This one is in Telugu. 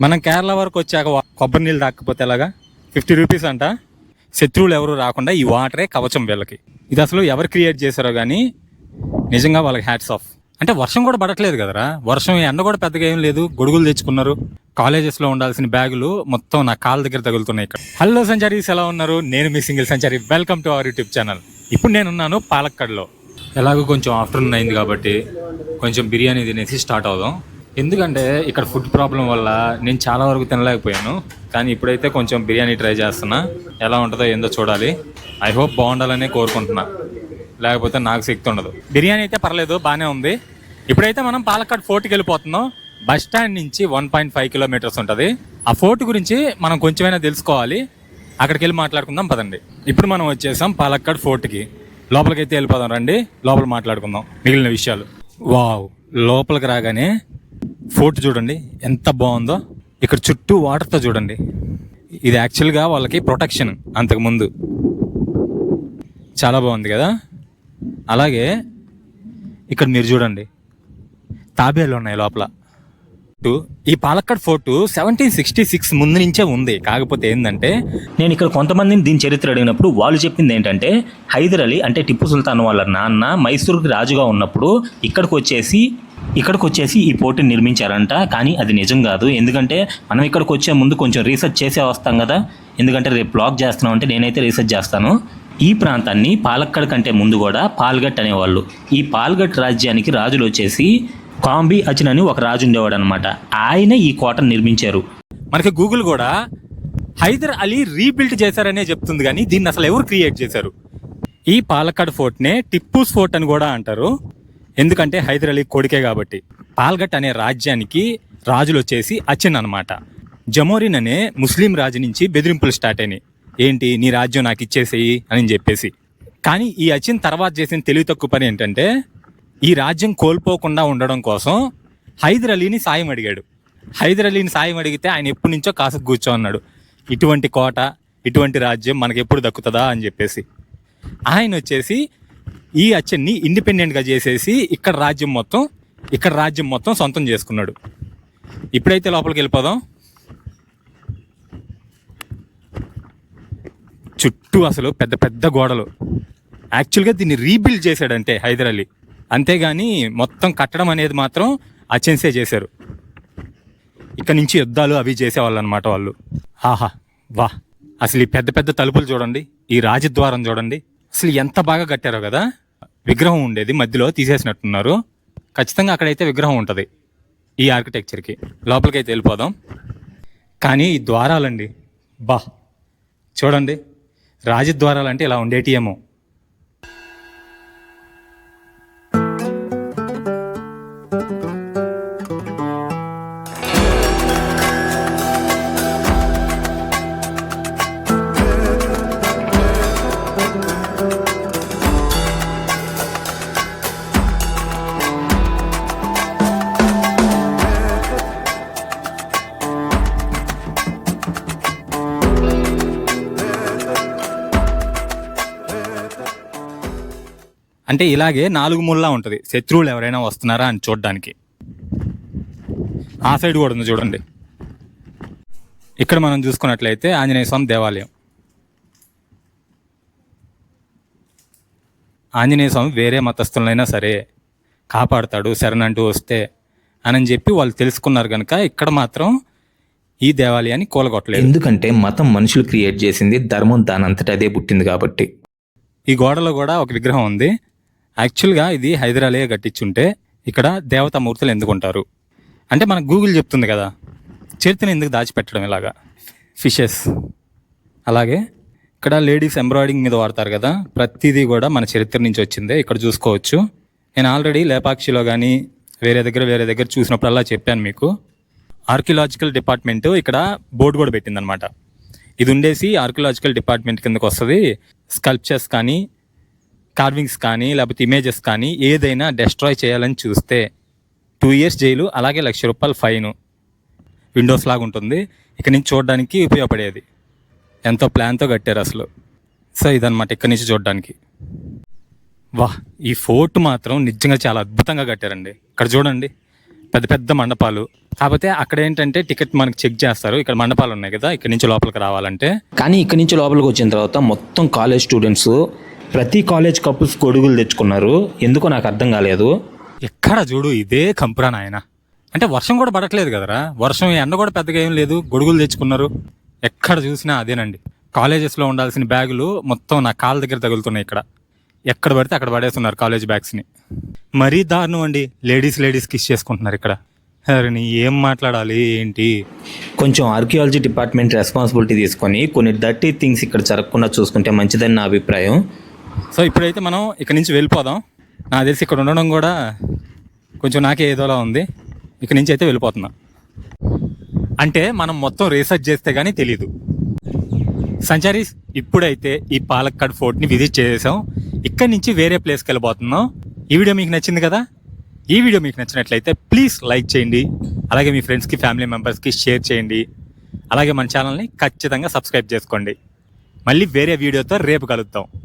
మనం కేరళ వరకు వచ్చాక కొబ్బరి నీళ్ళు తాకపోతే ఎలాగా? ఫిఫ్టీ రూపీస్ అంట. శత్రువులు ఎవరు రాకుండా ఈ వాటరే కవచం వీళ్ళకి. ఇది అసలు ఎవరు క్రియేట్ చేశారో కానీ నిజంగా వాళ్ళకి హ్యాట్స్ ఆఫ్. అంటే వర్షం కూడా పడట్లేదు కదరా. వర్షం ఎండ కూడా పెద్దగా ఏం లేదు. గొడుగులు తెచ్చుకున్నారు. కాలేజెస్లో ఉండాల్సిన బ్యాగులు మొత్తం నా కాళ్ళ దగ్గర తగులుతున్నాయి ఇక్కడ. హలో సంచారీస్ ఎలా ఉన్నారు? నేను మీ single Sanchari. Welcome to our YouTube channel. ఇప్పుడు నేనున్నాను పాలక్కడ్లో. ఎలాగో కొంచెం ఆఫ్టర్నూన్ అయింది కాబట్టి కొంచెం బిర్యానీ తినేసి స్టార్ట్ అవుదాం. ఎందుకంటే ఇక్కడ ఫుడ్ ప్రాబ్లం వల్ల నేను చాలా వరకు తినలేకపోయాను. కానీ ఇప్పుడైతే కొంచెం బిర్యానీ ట్రై చేస్తున్నా. ఎలా ఉంటుందో ఏందో చూడాలి. ఐ హోప్ బాగుండాలనే కోరుకుంటున్నా. లేకపోతే నాకు శక్తి ఉండదు. బిర్యానీ అయితే పర్లేదు బాగానే ఉంది. ఇప్పుడైతే మనం పాలక్కాడ్ ఫోర్ట్కి వెళ్ళిపోతున్నాం. బస్ స్టాండ్ నుంచి వన్ పాయింట్ ఫైవ్ కిలోమీటర్స్ ఉంటుంది. ఆ ఫోర్ట్ గురించి మనం కొంచెమైనా తెలుసుకోవాలి. అక్కడికి వెళ్ళి మాట్లాడుకుందాం పదండి. ఇప్పుడు మనం వచ్చేసాం పాలక్కాడ్ ఫోర్ట్కి. లోపలికి అయితే వెళ్ళిపోదాం రండి. లోపల మాట్లాడుకుందాం. మిగిలిన విషయాలు. వావ్ లోపలికి రాగానే ఫోర్ట్ చూడండి ఎంత బాగుందో. ఇక్కడ చుట్టూ వాటర్తో చూడండి. ఇది యాక్చువల్గా వాళ్ళకి ప్రొటెక్షన్ అంతకుముందు చాలా బాగుంది కదా? అలాగే ఇక్కడ మీరు చూడండి తాబేలు ఉన్నాయి లోపల. టు- ఈ Palakkad fort seventeen sixty six ముందు నుంచే ఉంది. కాకపోతే ఏంటంటే నేను ఇక్కడ కొంతమందిని దీని చరిత్ర అడిగినప్పుడు వాళ్ళు చెప్పింది ఏంటంటే హైదర్ అలీ అంటే టిప్పు సుల్తాన్ వాళ్ళ నాన్న మైసూరుకి రాజుగా ఉన్నప్పుడు ఇక్కడికి వచ్చేసి ఇక్కడికి వచ్చేసి ఈ పోటీని నిర్మించారంట. కానీ అది నిజం కాదు. ఎందుకంటే మనం ఇక్కడికి వచ్చే ముందు కొంచెం రీసెర్చ్ చేసే వస్తాం కదా. ఎందుకంటే రేపు బ్లాగ్ చేస్తున్నాం అంటే నేనైతే రీసెర్చ్ చేస్తాను. ఈ ప్రాంతాన్ని పాలక్కడ్ కంటే ముందు కూడా పాల్గట్ అనేవాళ్ళు. ఈ పాల్గట్ రాజ్యానికి రాజులు వచ్చేసి కాంబి అచిన్ అని ఒక రాజు ఉండేవాడు అనమాట ఆయన ఈ కోటను నిర్మించారు. మనకి గూగుల్ కూడా హైదర్ అలీ రీబిల్డ్ చేశారనే చెప్తుంది కానీ దీన్ని అసలు ఎవరు క్రియేట్ చేశారు? ఈ పాలక్కాడ్ ఫోర్ట్నే టిప్పూస్ ఫోర్ట్ అని కూడా అంటారు. ఎందుకంటే హైదర్ అలీ కొడుకే కాబట్టి. పాల్గట్ అనే రాజ్యానికి రాజులు వచ్చేసి అచిన్ అనమాట జమోరిన్ అనే ముస్లిం రాజు నుంచి బెదిరింపులు స్టార్ట్ అయినాయి. ఏంటి నీ రాజ్యం నాకు ఇచ్చేసేయి అని చెప్పేసి. కానీ ఈ అచిన్ తర్వాత చేసిన తెలివి తక్కువ పని ఏంటంటే ఈ రాజ్యం కోల్పోకుండా ఉండడం కోసం హైదర్ అలీని సాయం అడిగాడు. హైదర్ అలీని సాయం అడిగితే ఆయన ఎప్పటి నుంచో కాసు కూర్చో అన్నాడు ఇటువంటి కోట ఇటువంటి రాజ్యం మనకి ఎప్పుడు దక్కుతుందా అని చెప్పేసి. ఆయన వచ్చేసి ఈ అచ్చన్ని ఇండిపెండెంట్గా చేసేసి ఇక్కడ రాజ్యం మొత్తం ఇక్కడ రాజ్యం మొత్తం సొంతం చేసుకున్నాడు. ఇప్పుడైతే లోపలికి వెళ్ళిపోదాం. చుట్టూ అసలు పెద్ద పెద్ద గోడలు. యాక్చువల్గా దీన్ని రీబిల్డ్ చేశాడంటే హైదర్ అలీ. అంతేగాని మొత్తం కట్టడం అనేది మాత్రం అచెన్సే చేశారు. ఇక్కడ నుంచి యుద్ధాలు అవి చేసేవాళ్ళు అనమాట వాళ్ళు. ఆహా వా అసలు ఈ పెద్ద పెద్ద తలుపులు చూడండి ఈ రాజద్వారం చూడండి. అసలు ఎంత బాగా కట్టారో కదా? విగ్రహం ఉండేది మధ్యలో తీసేసినట్టున్నారు. ఖచ్చితంగా అక్కడైతే విగ్రహం ఉంటుంది ఈ ఆర్కిటెక్చర్కి. లోపలికి అయితే వెళ్ళిపోదాం. కానీ ఈ ద్వారాలండి బా. చూడండి రాజద్వారాలు అంటే ఇలా ఉండేటియేమో. అంటే ఇలాగే నాలుగు ముల్లా ఉంటుంది. శత్రువులు ఎవరైనా వస్తున్నారా అని చూడడానికి. ఆ సైడ్ కూడా ఉంది చూడండి. ఇక్కడ మనం చూసుకున్నట్లయితే ఆంజనేయ స్వామి దేవాలయం. ఆంజనేయ స్వామి వేరే మతస్థులైనా సరే కాపాడుతాడు శరణంటూ వస్తే అని చెప్పి వాళ్ళు తెలుసుకున్నారు కనుక ఇక్కడ మాత్రం ఈ దేవాలయాన్ని కూలగొట్టలేదు. ఎందుకంటే మతం మనుషులు క్రియేట్ చేసింది ధర్మం దానంతట అదే పుట్టింది కాబట్టి. ఈ గోడలో కూడా ఒక విగ్రహం ఉంది. యాక్చువల్గా ఇది హైదరాలే కట్టించుంటే ఇక్కడ దేవతా మూర్తులు ఎందుకుంటారు? అంటే మనకు గూగుల్ చెప్తుంది కదా చరిత్రను ఎందుకు దాచిపెట్టడం ఇలాగా? ఫిషెస్ అలాగే ఇక్కడ లేడీస్ ఎంబ్రాయిడింగ్ మీద వాడతారు కదా ప్రతిదీ కూడా మన చరిత్ర నుంచి వచ్చిందే ఇక్కడ చూసుకోవచ్చు. నేను ఆల్రెడీ లేపాక్షిలో కానీ వేరే దగ్గర వేరే దగ్గర చూసినప్పుడల్లా చెప్పాను మీకు. ఆర్కియలాజికల్ డిపార్ట్మెంట్ ఇక్కడ బోర్డు కూడా పెట్టిందనమాట ఇది ఉండేసి ఆర్కియలాజికల్ డిపార్ట్మెంట్ కిందకు వస్తుంది. స్కల్ప్చర్స్ కానీ కార్వింగ్స్ కానీ లేకపోతే ఇమేజెస్ కానీ ఏదైనా డెస్ట్రాయ్ చేయాలని చూస్తే టూ ఇయర్స్ జైలు అలాగే లక్ష రూపాయలు ఫైన్ విండోస్ లాగా ఉంటుంది. ఇక్కడ నుంచి చూడడానికి ఉపయోగపడేది. ఎంతో ప్లాన్తో కట్టారు అసలు. సో ఇదనమాట ఇక్కడ నుంచి చూడడానికి. వా ఈ ఫోర్ట్ మాత్రం నిజంగా చాలా అద్భుతంగా కట్టారండి. ఇక్కడ చూడండి. పెద్ద పెద్ద మండపాలు. కాకపోతే అక్కడ ఏంటంటే టికెట్ మనకి చెక్ చేస్తారు. ఇక్కడ మండపాలు ఉన్నాయి కదా ఇక్కడ నుంచి లోపలికి రావాలంటే. కానీ ఇక్కడ నుంచి లోపలికి వచ్చిన తర్వాత మొత్తం కాలేజ్ స్టూడెంట్స్ ప్రతి కాలేజ్ కపుల్స్ గొడుగులు తెచ్చుకున్నారు. ఎందుకో నాకు అర్థం కాలేదు. ఎక్కడ చూడు ఇదే కంపురా నాయన. అంటే వర్షం కూడా పడట్లేదు కదరా. వర్షం ఎండ కూడా పెద్దగా ఏం లేదు. గొడుగులు తెచ్చుకున్నారు. ఎక్కడ చూసినా అదేనండి. కాలేజెస్లో ఉండాల్సిన బ్యాగులు మొత్తం నా కాళ్ళ దగ్గర తగులుతున్నాయి ఇక్కడ. ఎక్కడ పడితే అక్కడ పడేస్తున్నారు కాలేజ్ బ్యాగ్స్ని. మరీ దారుణం అండి. లేడీస్ లేడీస్ కిస్ చేసుకుంటున్నారు ఇక్కడ. అరే నీ ఏం మాట్లాడాలి ఏంటి? కొంచెం ఆర్కియాలజీ డిపార్ట్మెంట్ రెస్పాన్సిబిలిటీ తీసుకొని కొన్ని డర్టీ థింగ్స్ ఇక్కడ జరగకుండా చూసుకుంటే మంచిదని నా అభిప్రాయం. సో ఇప్పుడైతే మనం ఇక్కడ నుంచి వెళ్ళిపోదాం. నాకు తెలిసి ఇక్కడ ఉండడం కూడా కొంచెం నాకే ఏదోలా ఉంది. ఇక్కడ నుంచి అయితే వెళ్ళిపోతున్నా. అంటే మనం మొత్తం రీసెర్చ్ చేస్తే కానీ తెలీదు. సంచారీస్ ఇప్పుడైతే ఈ పాలక్కాడ్ ఫోర్ట్ని విజిట్ చేసాం ఇక్కడి నుంచి వేరే ప్లేస్కి వెళ్ళిపోతున్నాం ఈ వీడియో మీకు నచ్చింది కదా? ఈ వీడియో మీకు నచ్చినట్లయితే ప్లీజ్ లైక్ చేయండి. అలాగే మీ ఫ్రెండ్స్కి ఫ్యామిలీ మెంబర్స్కి షేర్ చేయండి. అలాగే మన ఛానల్ని ఖచ్చితంగా సబ్స్క్రైబ్ చేసుకోండి. మళ్ళీ వేరే వీడియోతో రేపు కలుద్దాం.